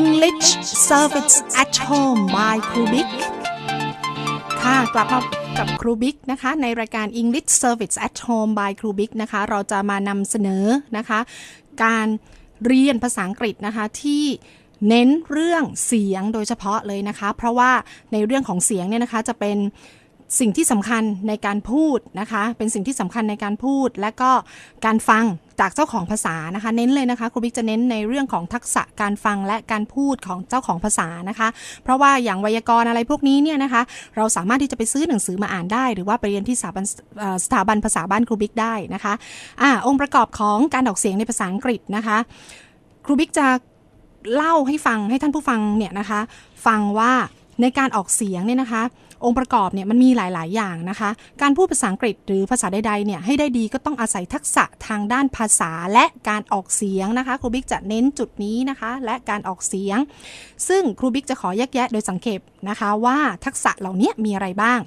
English Service at Home by ครูบิ๊กค่ะกลับมากับครูบิ๊กนะคะ ในรายการ English Service at Home by ครูบิ๊กนะคะ เราจะมานำเสนอนะคะ การเรียนภาษาอังกฤษนะคะที่เน้นเรื่องเสียงโดยเฉพาะเลยนะคะ เพราะว่าในเรื่องของเสียงเนี่ยนะคะจะเป็น สิ่งที่สำคัญในการพูดนะคะ เป็นสิ่งที่สำคัญในการพูด และก็การฟังจากเจ้าของภาษานะคะ เน้นเลยนะคะครูบิ๊กจะเน้นในเรื่องของทักษะการฟังและการพูดของเจ้าของภาษานะคะ เพราะว่าอย่างไวยากรณ์อะไรพวกนี้เนี่ยนะคะ เราสามารถที่จะไปซื้อหนังสือมาอ่านได้ หรือว่าไปเรียนที่สถาบันสถาบันภาษาบ้านครูบิ๊กได้นะคะอ่าองค์ประกอบของการออกเสียงในภาษาอังกฤษนะคะครูบิ๊กจะเล่าให้ฟังให้ท่านผู้ฟังเนี่ยนะคะ ฟังว่า ในการออกเสียงเนี่ยนะคะ องค์ประกอบเนี่ยมันมีหลาย ๆ อย่างนะคะ การพูดภาษาอังกฤษหรือภาษาใดๆเนี่ยให้ได้ดีก็ต้องอาศัยทักษะทางด้านภาษาและการออกเสียงนะคะ ครูบิ๊กจะเน้นจุดนี้นะคะ และการออกเสียง ซึ่งครูบิ๊กจะขอแยกแยะโดยสังเกตนะคะว่าทักษะเหล่านี้มีอะไรบ้าง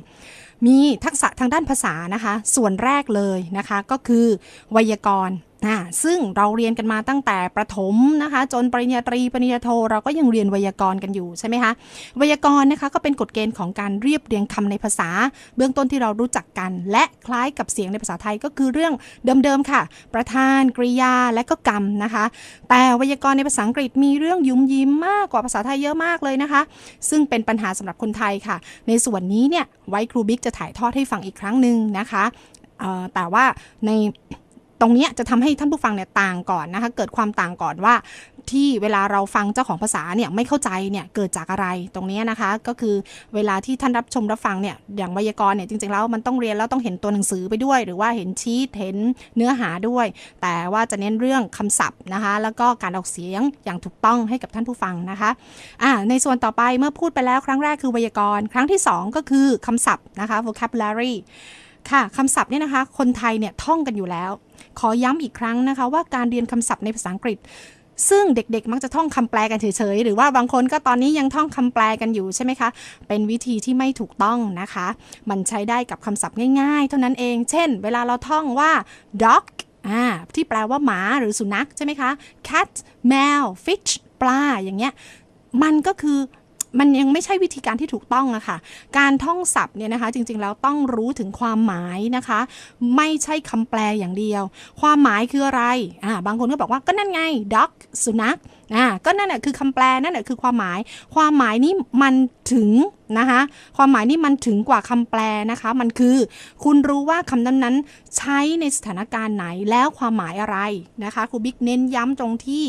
มีทักษะทางด้านภาษานะคะ ส่วนแรกเลยนะคะก็คือไวยากรณ์ นะซึ่งเราเรียนกันมาตั้งแต่ประถมนะคะ จนปริญญาตรีปริญญาโทเราก็ยังเรียนไวยากรณ์กันอยู่ใช่ไหมคะไวยากรณ์นะคะก็เป็นกฎเกณฑ์ของการเรียบเรียงคำในภาษา เบื้องต้นที่เรารู้จักกัน และคล้ายกับเสียงในภาษาไทยก็คือเรื่องเดิมๆค่ะ ประธานกริยาและก็กรรมนะคะ แต่ไวยากรณ์ในภาษาอังกฤษมีเรื่องยุ่มยิ้มมากกว่าภาษาไทยเยอะมากเลยนะคะ ซึ่งเป็นปัญหาสำหรับคนไทยค่ะ ในส่วนนี้เนี่ยไว้ครูบิ๊กจะถ่ายทอดให้ฟังอีกครั้งหนึ่งนะคะแต่ว่าใน ตรงนี้จะทำให้ท่านผู้ฟังเนี่ยต่างก่อนนะคะเกิดความต่างก่อนว่า ที่เวลาเราฟังเจ้าของภาษาเนี่ยไม่เข้าใจเนี่ยเกิดจากอะไรตรงนี้นะคะ ก็คือเวลาที่ท่านรับชมรับฟังเนี่ยอย่างไวยากรณ์เนี่ยจริงๆแล้วมันต้องเรียนแล้วต้องเห็นตัวหนังสือไปด้วย หรือว่าเห็นชีตเห็นเนื้อหาด้วย แต่ว่าจะเน้นเรื่องคำศัพท์นะคะ แล้วก็การออกเสียงอย่างถูกต้องให้กับท่านผู้ฟังนะคะอ่าในส่วนต่อไปเมื่อพูดไปแล้วครั้งแรกคือไวยากรณ์ครั้งที่ 2 ก็คือคำศัพท์นะคะ vocabulary ค่ะคำศัพท์เนี่ยนะคะ คนไทยเนี่ยท่องกันอยู่แล้ว ขอย้ำอีกครั้งนะคะ ว่าการเรียนคำศัพท์ในภาษาอังกฤษ ซึ่งเด็กๆ มักจะท่องคำแปลกันเฉยๆ หรือว่าบางคนก็ตอนนี้ยังท่องคำแปลกันอยู่ใช่ไหมคะ เป็นวิธีที่ไม่ถูกต้องนะคะ มันใช้ได้กับคำศัพท์ง่ายๆ เท่านั้นเอง เช่น เวลาเราท่องว่า dog อ่าที่แปลว่าหมาหรือสุนัขใช่ไหมคะ cat แมว fish ปลาอย่างเงี้ยมันก็คือ มันยังไม่ใช่วิธีการที่ถูกต้องอะค่ะ การท่องศัพท์เนี่ยนะคะ จริงๆแล้วต้องรู้ถึงความหมายนะคะ ไม่ใช่คำแปลอย่างเดียว ความหมายคืออะไรอ่าบางคนก็บอกว่าก็นั่นไง dog สุนัขอ่าก็นั่นแหละคือคำแปลนั่นแหละคือความหมาย ความหมายนี้มันถึงนะคะความหมายนี้มันถึงกว่าคำแปลนะคะ มันคือ คุณรู้ว่าคำนั้นๆใช้ในสถานการณ์ไหนแล้วความหมายอะไรนะคะครูบิ๊กเน้นย้ำตรงที่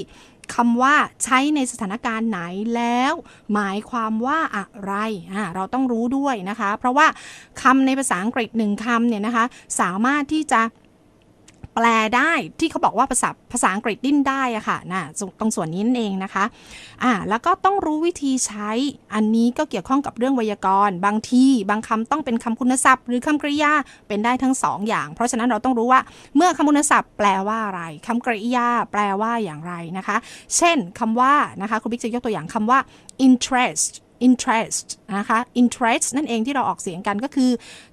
คำว่าใช้ในสถานการณ์ไหนแล้ว หมายความว่าอะไรอ่าเราต้องรู้ด้วยนะคะ เพราะว่าคำในภาษาอังกฤษหนึ่งคำเนี่ยนะคะ สามารถที่จะ แปลได้ที่เขาบอกว่าภาษาภาษาอังกฤษดิ้นได้อะค่ะนะตรงส่วนนี้นั่นเองนะคะอ่าแล้วก็ต้องรู้วิธีใช้อันนี้ก็เกี่ยวข้องกับเรื่องไวยากรณ์ บางทีบางคำต้องเป็นคำคุณศัพท์ หรือคำกริยาเป็นได้ทั้งสองอย่าง เพราะฉะนั้นเราต้องรู้ว่าเมื่อคำคุณศัพท์แปลว่าอะไรคำกริยาแปลว่าอย่างไรนะคะ เช่นคำว่านะคะคุณบิ๊กจะยกตัวอย่างคำว่า interest interest นะคะ interest นั่นเองที่เราออกเสียงกันก็คือ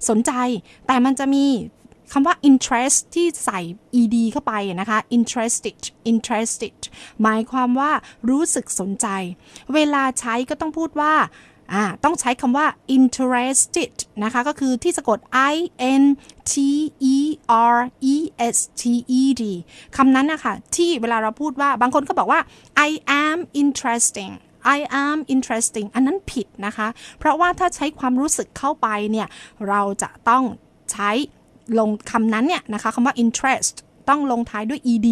สนใจ แต่มันจะมี คำว่า interest ที่ใส่ ed เข้าไปนะคะ interested interested หมายความว่ารู้สึกสนใจ เวลาใช้ก็ต้องพูดว่าต้องใช้คำว่า interested นะคะ ก็คือที่สะกด i n t e r e s t e d คำนั้นนะคะที่เวลาเราพูดว่าบางคนก็บอกว่า I am interesting I am interesting อันนั้นผิดนะคะ เพราะว่าถ้าใช้ความรู้สึกเข้าไปเนี่ย เราจะต้องใช้ ลงคำนั้นเนี่ยนะคะคำว่า interest ต้องลงท้ายด้วย ed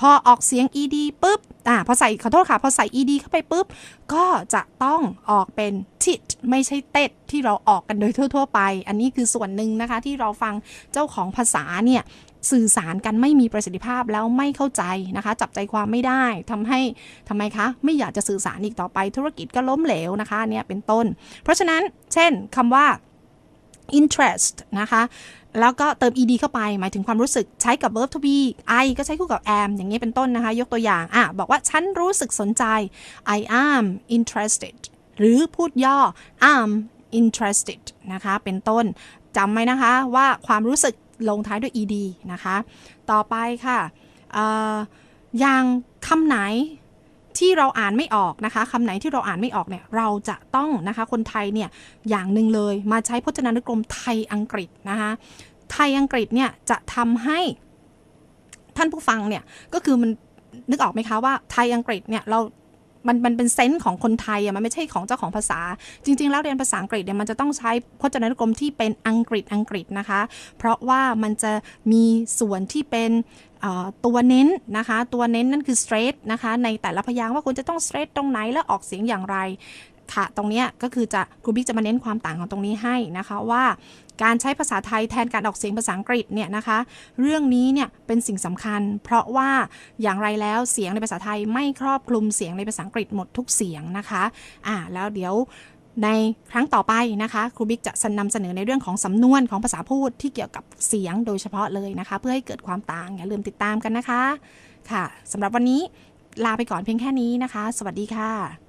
พอออกเสียง ed ปุ๊บอ่าพอใส่ขอโทษค่ะพอใส่ ed เข้าไปปุ๊บ ก็จะต้องออกเป็น tit ไม่ใช่เต็ดที่เราออกกันโดยทั่ว ๆ ไป อันนี้คือส่วนหนึ่งนะคะที่เราฟังเจ้าของภาษาเนี่ยสื่อสารกันไม่มีประสิทธิภาพแล้วไม่เข้าใจนะคะ จับใจความไม่ได้ทำให้ทำไมคะไม่อยากจะสื่อสารอีกต่อไปธุรกิจก็ล้มเหลวนะคะเนี่ยเป็นต้น เพราะฉะนั้นเช่นคำว่า interest นะคะ แล้วก็เติม ed เข้าไป หมายถึงความรู้สึกใช้กับ verb to be I ก็ใช้คู่กับ am อย่างนี้เป็นต้นนะคะ ยกตัวอย่างอะบอกว่าฉันรู้สึกสนใจ I am interested หรือพูดย่อ am interested นะคะ เป็นต้นจำไหมนะคะว่าความรู้สึกลงท้ายด้วย ed นะคะ ต่อไปค่ะอย่างคำไหน ที่เราอ่านไม่ออกนะคะคำไหนที่เราอ่านไม่ออกเนี่ยเราจะต้องนะคะคนไทยเนี่ยอย่างหนึ่งเลยมาใช้พจนานุกรมไทยอังกฤษนะคะไทยอังกฤษเนี่ยจะทำให้ท่านผู้ฟังเนี่ยก็คือมันนึกออกไหมคะว่าไทยอังกฤษเนี่ยเรา มันมันเป็นเซนส์ของคนไทยอะมันไม่ใช่ของเจ้าของภาษา จริง ๆ แล้วเรียนภาษาอังกฤษเนี่ยมันจะต้องใช้พจนานุกรมที่เป็นอังกฤษอังกฤษนะคะ เพราะว่ามันจะมีส่วนที่เป็นตัวเน้นนะคะ ตัวเน้นนั่นคือ straight นะคะ ในแต่ละพยางค์ว่าคุณจะต้อง straight ตรงไหนและออกเสียงอย่างไร ค่ะ ตรงนี้ก็คือจะครูบิ๊กจะมาเน้นความต่างของตรงนี้ให้นะคะว่าการใช้ภาษาไทยแทนการออกเสียงภาษาอังกฤษเนี่ยนะคะ เรื่องนี้เนี่ยเป็นสิ่งสำคัญ เพราะว่าอย่างไรแล้วเสียงในภาษาไทยไม่ครอบคลุมเสียงในภาษาอังกฤษหมดทุกเสียงนะคะอ่าแล้วเดี๋ยวในครั้งต่อไปนะคะครูบิ๊กจะนำเสนอในเรื่องของสำนวนของภาษาพูดที่เกี่ยวกับเสียงโดยเฉพาะเลยนะคะ เพื่อให้เกิดความต่างอย่าลืมติดตามกันนะคะ ค่ะสำหรับวันนี้ลาไปก่อนเพียงแค่นี้นะคะ สวัสดีค่ะ